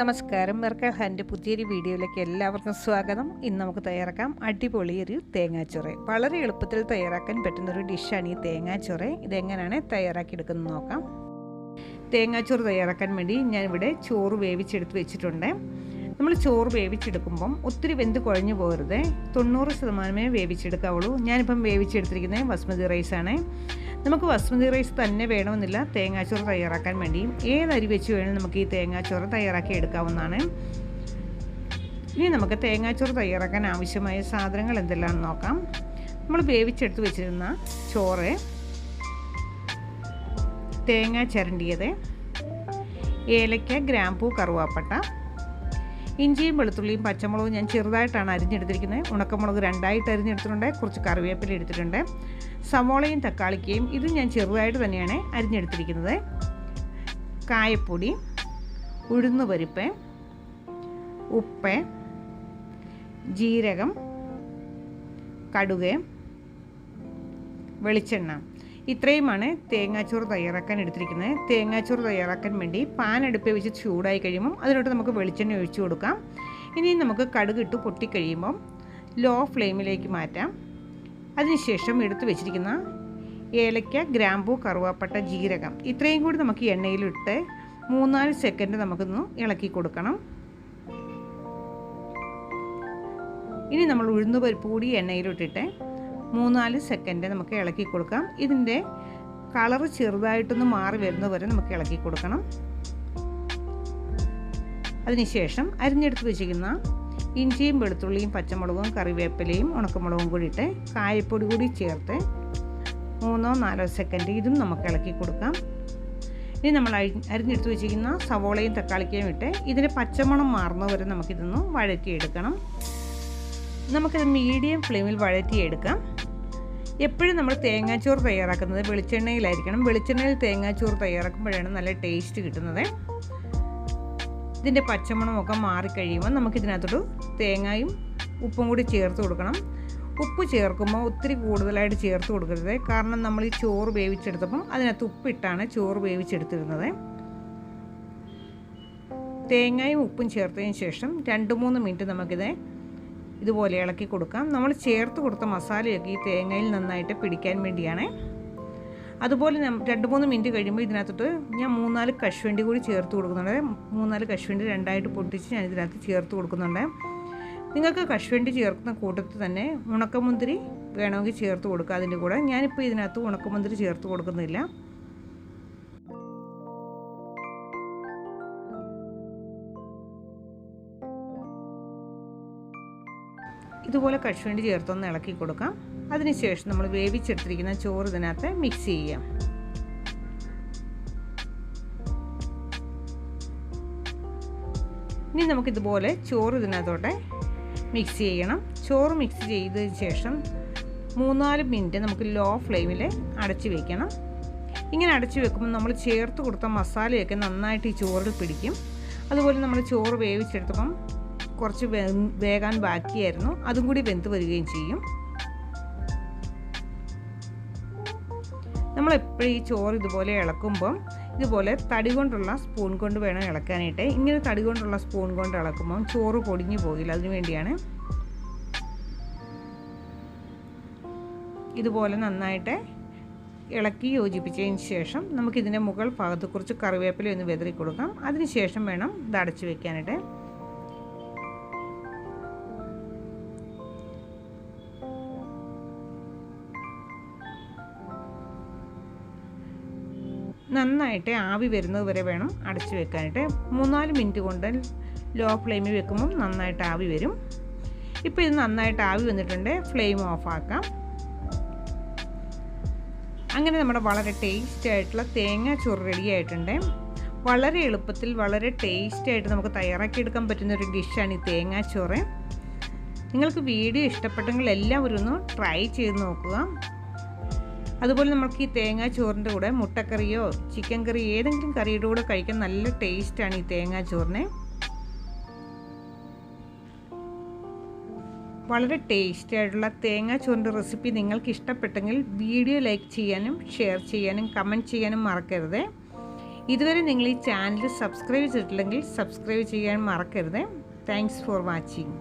നമസ്കാരം. Merkel hand പുതിയൊരു വീഡിയോയിലേക്ക് എല്ലാവർക്കും സ്വാഗതം. ഇന്ന് നമുക്ക് തയ്യാറാക്കാം അടിപൊളി ഒരു തേങ്ങാച്ചൊറ. വളരെ എളുപ്പത്തിൽ തയ്യാറാക്കാൻ പറ്റുന്നൊരു ഡിഷാണ് ഈ തേങ്ങാച്ചൊറ. ഇതെങ്ങനെയാണ് തയ്യാറാക്കിയെടുക്കുന്നത് നോക്കാം. തേങ്ങാച്ചോറ് തയ്യാറാക്കാൻ വേണ്ടി ഞാനിവിടെ ചോറ് വേവിച്ചെടുത്ത് വെച്ചിട്ടുണ്ട്. നമ്മൾ ചോറ് വേവിച്ചെടുക്കുമ്പം ഒത്തിരി വെന്ത് കുഴഞ്ഞു പോകരുത്. തൊണ്ണൂറ് ശതമാനമേ വേവിച്ചെടുക്കാവുള്ളൂ. ഞാനിപ്പം വേവിച്ചെടുത്തിരിക്കുന്നത് ബസ്മതി റൈസാണ്. നമുക്ക് ബസ്മതി റൈസ് തന്നെ വേണമെന്നില്ല. തേങ്ങാച്ചോറ് തയ്യാറാക്കാൻ വേണ്ടിയും ഏത് അരി വെച്ച് വേണമെങ്കിൽ നമുക്ക് ഈ തേങ്ങാച്ചോറ് തയ്യാറാക്കി എടുക്കാവുന്നതാണ്. ഇനി നമുക്ക് തേങ്ങാച്ചോറ് തയ്യാറാക്കാൻ ആവശ്യമായ സാധനങ്ങൾ എന്തെല്ലാമെന്ന് നോക്കാം. നമ്മൾ വേവിച്ചെടുത്ത് വെച്ചിരുന്ന ചോറ് തേങ്ങ ചിരണ്ടിയത് ഏലയ്ക്ക ഗ്രാമ്പൂ കറുവാപ്പട്ട ഇഞ്ചിയും വെളുത്തുള്ളിയും പച്ചമുളകും ഞാൻ ചെറുതായിട്ടാണ് അരിഞ്ഞെടുത്തിരിക്കുന്നത്. ഉണക്കമുളക് രണ്ടായിട്ട് അരിഞ്ഞെടുത്തിട്ടുണ്ട്. കുറച്ച് കറിവേപ്പില എടുത്തിട്ടുണ്ട്. സവോളയും തക്കാളിക്കയും ഇതും ഞാൻ ചെറുതായിട്ട് തന്നെയാണ് അരിഞ്ഞെടുത്തിരിക്കുന്നത്. കായപ്പൊടി ഉഴുന്ന് പരിപ്പ് ഉപ്പ് ജീരകം കടുക് വെളിച്ചെണ്ണ. ഇത്രയുമാണ് തേങ്ങാച്ചോറ് തയ്യാറാക്കാൻ എടുത്തിരിക്കുന്നത്. തേങ്ങാച്ചോറ് തയ്യാറാക്കാൻ വേണ്ടി പാൻ അടുപ്പിൽ വെച്ച് ചൂടായി കഴിയുമ്പം അതിലോട്ട് നമുക്ക് വെളിച്ചെണ്ണ ഒഴിച്ചു കൊടുക്കാം. ഇനി നമുക്ക് കടുക് ഇട്ട് പൊട്ടിക്കഴിയുമ്പം ലോ ഫ്ലെയിമിലേക്ക് മാറ്റാം. അതിനുശേഷം എടുത്തു വെച്ചിരിക്കുന്ന ഏലയ്ക്ക ഗ്രാമ്പൂ കറുവാപ്പട്ട ജീരകം ഇത്രയും കൂടി നമുക്ക് എണ്ണയിലിട്ട് മൂന്നാൽ സെക്കൻഡ് നമുക്കൊന്ന് ഇളക്കി കൊടുക്കണം. ഇനി നമ്മൾ ഉഴുന്നുപരിപ്പ് കൂടി എണ്ണയിലിട്ടിട്ട് മൂന്നാൽ സെക്കൻഡ് നമുക്ക് ഇളക്കി കൊടുക്കാം. ഇതിന്റെ കളർ ചെറുതായിട്ടൊന്ന് മാറി വരുന്നവരെ നമുക്ക് ഇളക്കി കൊടുക്കണം. അതിനുശേഷം അരിഞ്ഞെടുത്ത് വെച്ചിരിക്കുന്ന ഇഞ്ചിയും വെളുത്തുള്ളിയും പച്ചമുളകും കറിവേപ്പിലയും ഉണക്കമുളകും കൂടിയിട്ട് കായപ്പൊടി കൂടി ചേർത്ത് മൂന്നോ നാലോ സെക്കൻഡ് ഇതും നമുക്ക് ഇളക്കി കൊടുക്കാം. ഇനി നമ്മൾ അരിഞ്ഞെടുത്ത് വെച്ചിരിക്കുന്ന സവോളയും തക്കാളിക്കയും ഇട്ട് ഇതിന്റെ പച്ചമണം മാറുന്നവരെ നമുക്കിതൊന്ന് വഴറ്റിയെടുക്കണം. നമുക്കിത് മീഡിയം ഫ്ലെയിമിൽ വഴറ്റിയെടുക്കാം. എപ്പോഴും നമ്മൾ തേങ്ങാച്ചോറ് തയ്യാറാക്കുന്നത് വെളിച്ചെണ്ണയിലായിരിക്കണം. വെളിച്ചെണ്ണയിൽ തേങ്ങാച്ചോറ് തയ്യാറാക്കുമ്പോഴാണ് നല്ല ടേസ്റ്റ് കിട്ടുന്നത്. ഇതിന്റെ പച്ചമണമൊക്കെ മാറിക്കഴിയുമ്പോൾ നമുക്കിതിനകത്തോട്ട് തേങ്ങയും ഉപ്പും കൂടി ചേർത്ത് കൊടുക്കണം. ഉപ്പ് ചേർക്കുമ്പോൾ ഒത്തിരി കൂടുതലായിട്ട് ചേർത്ത് കൊടുക്കരുത്. കാരണം നമ്മൾ ഈ ചോറ് വേവിച്ചെടുത്തപ്പം അതിനകത്ത് ഉപ്പിട്ടാണ് ചോറ് വേവിച്ചെടുത്തിരുന്നത്. തേങ്ങയും ഉപ്പും ചേർത്തതിന് ശേഷം രണ്ട് മൂന്ന് മിനിറ്റ് നമുക്കിത് ഇതുപോലെ ഇളക്കി കൊടുക്കാം. നമ്മൾ ചേർത്ത് കൊടുത്ത മസാലയൊക്കെ ഈ തേങ്ങയിൽ നന്നായിട്ട് പിടിക്കാൻ വേണ്ടിയാണ്. അതുപോലെ രണ്ട് മൂന്ന് മിനിറ്റ് കഴിയുമ്പോൾ ഇതിനകത്തോട്ട് ഞാൻ മൂന്നാൽ കശുവണ്ടി കൂടി ചേർത്ത് കൊടുക്കുന്നുണ്ട്. മൂന്നാൽ കശുവണ്ടി രണ്ടായിട്ട് പൊട്ടിച്ച് ഞാൻ ഇതിനകത്ത് ചേർത്ത് കൊടുക്കുന്നുണ്ട്. നിങ്ങൾക്ക് കശുവണ്ടി ചേർക്കുന്ന കൂട്ടത്തിൽ തന്നെ ഉണക്കമുന്തിരി വേണമെങ്കിൽ ചേർത്ത് കൊടുക്കുക അതിന്റെ കൂടെ ഞാനിപ്പോൾ ഇതിനകത്ത് ഉണക്കമുന്തിരി ചേർത്ത് കൊടുക്കുന്നില്ല. ഇതുപോലെ കശുവണ്ടി ചേർത്തൊന്ന് ഇളക്കി കൊടുക്കാം. അതിനുശേഷം നമ്മൾ വേവിച്ചെടുത്തിരിക്കുന്ന ചോറ് ഇതിനകത്ത് മിക്സ് ചെയ്യാം. ഇനി നമുക്കിതുപോലെ ചോറ് ഇതിനകത്തോട്ടെ മിക്സ് ചെയ്യണം. ചോറ് മിക്സ് ചെയ്തതിന് ശേഷം മൂന്നാൽ മിനിറ്റ് നമുക്ക് ലോ ഫ്ലെയിമിൽ അടച്ചു വെക്കണം. ഇങ്ങനെ അടച്ചു വെക്കുമ്പോൾ നമ്മൾ ചേർത്ത് കൊടുത്ത മസാലയൊക്കെ നന്നായിട്ട് ഈ ചോറിൽ പിടിക്കും. അതുപോലെ നമ്മൾ ചോറ് വേവിച്ചെടുത്തപ്പം കുറച്ച് വേകാൻ ബാക്കിയായിരുന്നു. അതും കൂടി വെന്ത് വരികയും ചെയ്യും. നമ്മൾ എപ്പോഴും ഈ ചോറ് ഇതുപോലെ ഇളക്കുമ്പം ഇതുപോലെ തടി കൊണ്ടുള്ള സ്പൂൺ കൊണ്ട് വേണം ഇളക്കാനായിട്ട്. ഇങ്ങനെ തടി കൊണ്ടുള്ള സ്പൂൺ കൊണ്ട് ഇളക്കുമ്പം ചോറ് പൊടിഞ്ഞു പോകില്ല. അതിനു വേണ്ടിയാണ് ഇതുപോലെ നന്നായിട്ട് ഇളക്കി യോജിപ്പിച്ചതിന് ശേഷം നമുക്കിതിന്റെ മുകൾ ഭാഗത്ത് കുറച്ച് കറിവേപ്പില ഒന്ന് വെതറി കൊടുക്കാം അതിന് ശേഷം വേണം ഇത് അടച്ചു വെക്കാനായിട്ട്. നന്നായിട്ട് ആവി വരുന്നത് വരെ വേണം അടച്ചു വെക്കാനായിട്ട്. മൂന്നാൽ മിനിറ്റ് കൊണ്ട് ലോ ഫ്ലെയിമിൽ വെക്കുമ്പം നന്നായിട്ട് ആവി വരും. ഇപ്പോൾ ഇത് നന്നായിട്ട് ആവി വന്നിട്ടുണ്ട്. ഫ്ലെയിം ഓഫാക്കാം അങ്ങനെ നമ്മുടെ വളരെ ടേസ്റ്റി ആയിട്ടുള്ള തേങ്ങ ചോറ് റെഡി ആയിട്ടുണ്ട്. വളരെ എളുപ്പത്തിൽ വളരെ ടേസ്റ്റി ആയിട്ട് നമുക്ക് തയ്യാറാക്കിയെടുക്കാൻ പറ്റുന്ന ഒരു ഡിഷാണ് ഈ തേങ്ങാച്ചോറ് നിങ്ങൾക്ക് വീഡിയോ ഇഷ്ടപ്പെട്ടെങ്കിൽ എല്ലാവരും ഒന്ന് ട്രൈ ചെയ്ത് നോക്കുക. അതുപോലെ നമുക്ക് ഈ തേങ്ങാ ചോറിന്റെ കൂടെ മുട്ടക്കറിയോ ചിക്കൻ കറി ഏതെങ്കിലും കറിയുടെ കൂടെ കഴിക്കാൻ നല്ല ടേസ്റ്റാണ് ഈ തേങ്ങാ ചോറിന്. വളരെ ടേസ്റ്റി ആയിട്ടുള്ള തേങ്ങാ ചോറിന്റെ റെസിപ്പി നിങ്ങൾക്ക് ഇഷ്ടപ്പെട്ടെങ്കിൽ വീഡിയോ ലൈക്ക് ചെയ്യാനും ഷെയർ ചെയ്യാനും കമന്റ് ചെയ്യാനും മറക്കരുത്. ഇതുവരെ നിങ്ങൾ ഈ ചാനൽ സബ്സ്ക്രൈബ് ചെയ്തിട്ടില്ലെങ്കിൽ സബ്സ്ക്രൈബ് ചെയ്യാൻ മറക്കരുത്. Thanks for watching